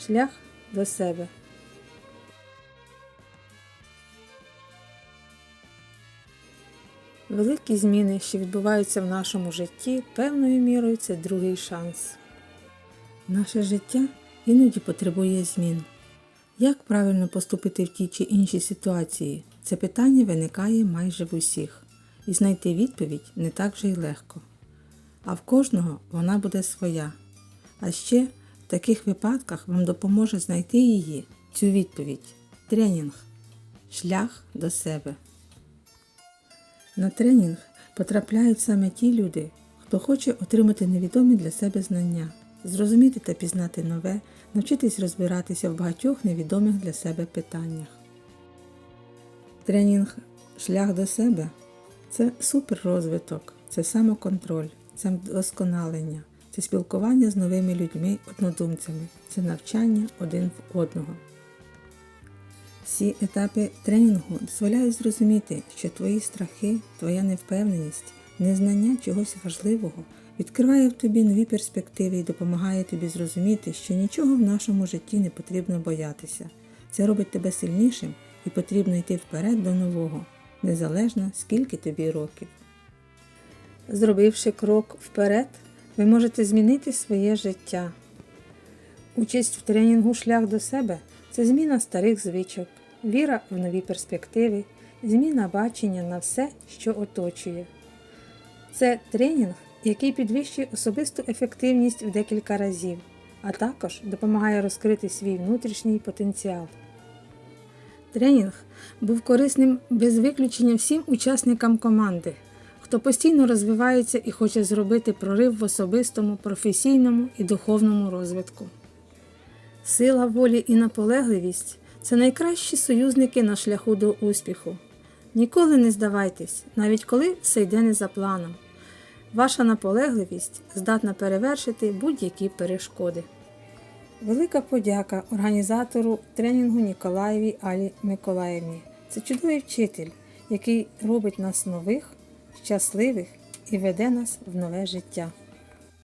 Шлях до себе. Великі зміни, що відбуваються в нашому житті, певною мірою це другий шанс. Наше життя іноді потребує змін. Як правильно поступити в тій чи іншій ситуації? Це питання виникає майже в усіх, і знайти відповідь не так же й легко. А в кожного вона буде своя. А ще таких випадках вам допоможе знайти її, цю відповідь. Тренінг. Шлях до себе. На тренінг потрапляють саме ті люди, хто хоче отримати невідомі для себе знання, зрозуміти та пізнати нове, навчитись розбиратися в багатьох невідомих для себе питаннях. Тренінг Шлях до себе це суперрозвиток, це самоконтроль, це вдосконалення, це спілкування з новими людьми, однодумцями, це навчання один в одного. Всі етапи тренінгу дозволяють зрозуміти, що твої страхи, твоя невпевненість, незнання чогось важливого відкриває в тобі нові перспективи і допомагає тобі зрозуміти, що нічого в нашому житті не потрібно боятися. Це робить тебе сильнішим і потрібно йти вперед до нового, незалежно скільки тобі років. Зробивши крок вперед, ви можете змінити своє життя. Участь в тренінгу Шлях до себе це зміна старих звичок, віра в нові перспективи, зміна бачення на все, що оточує. Це тренінг, який підвищує особисту ефективність в декілька разів, а також допомагає розкрити свій внутрішній потенціал. Тренінг був корисним без виключення всім учасникам команди, хто постійно розвивається і хоче зробити прорив в особистому, професійному і духовному розвитку. Сила волі і наполегливість це найкращі союзники на шляху до успіху. Ніколи не здавайтесь, навіть коли все йде не за планом. Ваша наполегливість здатна перевершити будь-які перешкоди. Велика подяка організатору тренінгу Ніколаєві Алі Миколаївні. Це чудовий вчитель, який робить нас нових, щасливих і веде нас в нове життя.